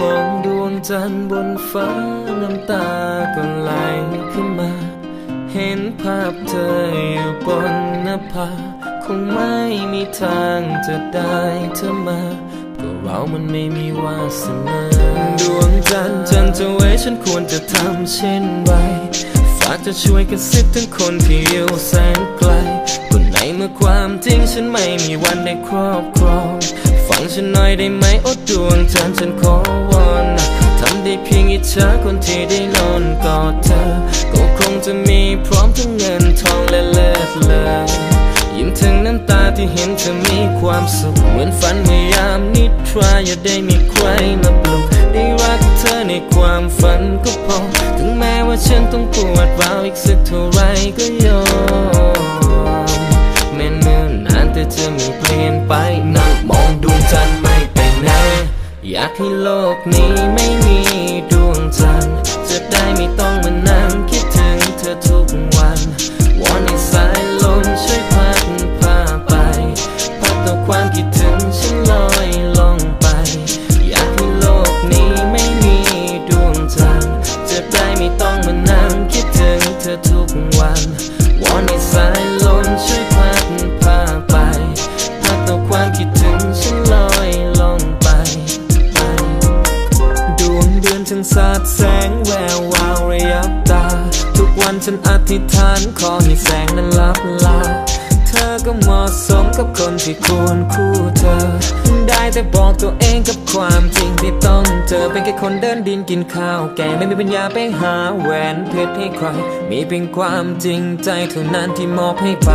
มองดวงจันทร์บนฟ้าน้ำตาก็ไหลขึ้นมา เห็นภาพเธออยู่บนหน้าผาคงไม่มีทางจะได้เธอมาก็เรามันไม่มีวาสนาดวงจันทร์จันทร์จะไว้ฉันควรจะทำเช่นไรฝากจะช่วยกระซิบถึงคนที่อยู่แสนไกลคนไหนเมื่อความจริงฉันไม่มีวันได้ครอบครอง ฟังฉันหน่อยได้ไหมโอ้ดวงจันทร์ฉันขอวอนทำได้เพียงอิจฉาคนที่ได้นอนกอดเธอ ก็คงจะมีพร้อมทั้งเงินทองและเลิศเลยยิ้มถึงน้ำตาที่เห็นเธอมีความสุข เหมือนฝันเมื่อยามนิทราอย่าได้มีใครมาปลุกได้รักเธอในความฝันก็พอ ถึงแม้ว่าฉันต้องปวดร้าวอีกสักเท่าไรก็ยอมแม้เนิ่นนานแต่จะไม่เปลี่ยนไปนั่ง ที่โลกนี้ไม่มี สาดแสงแวววาวระยับตา ทุกวันฉันอธิษฐานขอให้แสงนั้นลับลา เธอก็เหมาะสมกับคนที่ควรคู่เธอ ได้แต่บอกตัวเองกับความจริงที่ต้องเจอเป็นแค่คนเดินดินกินข้าว แกไม่มีปัญญาไปหาแหวนเพชรให้ใคร มีเพียงความจริงใจเท่านั้นที่มอบให้ไป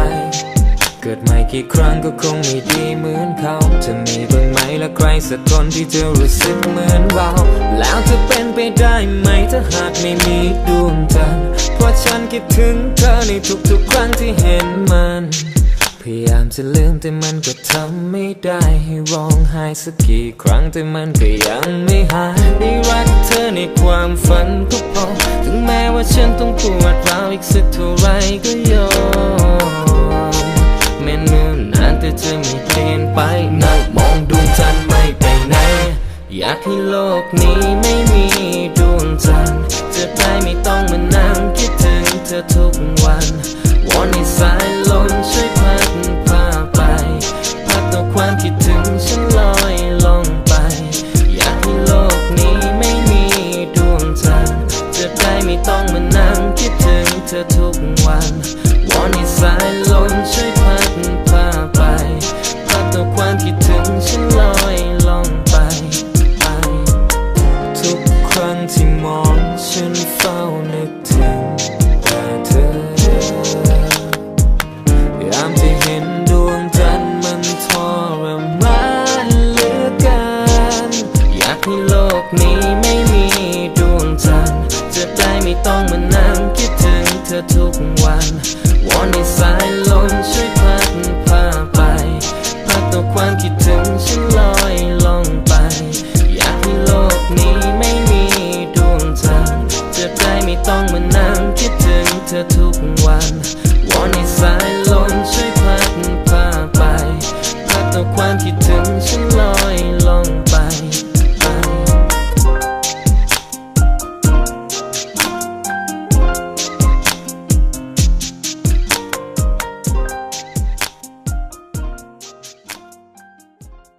เกิดใหม่กี่ครั้งก็คงไม่ดีเหมือนเขาจะมีบ้างไหมละใครสักคนที่จะรู้สึกเหมือนเรา แล้วจะเป็นไปได้ไหมถ้าหากไม่มีดวงจันทร์เพราะฉันคิดถึงเธอในทุกๆครั้งที่เห็นมันพยายามจะลืมแต่มันก็ทำไม่ได้ให้ร้องไห้สักกี่ครั้งแต่มันก็ยังไม่หายได้รักเธอในความฝันก็พอ ถึงแม้ว่าฉันต้องปวดร้าวอีกสักเท่าไรก็ยอ ให้โลกนี้ไม่มีดวงจันทร์จะได้ไม่ต้องมานั่งคิดถึงเธอทุกวันวอนให้สายลมช่วยพัดพาไปพัดเอาความคิดถึงฉันลอยลงไป อยากให้โลกนี้ไม่มีดวงจันทร์จะได้ไม่ต้องมานั่งคิดถึงเธอทุกวัน could do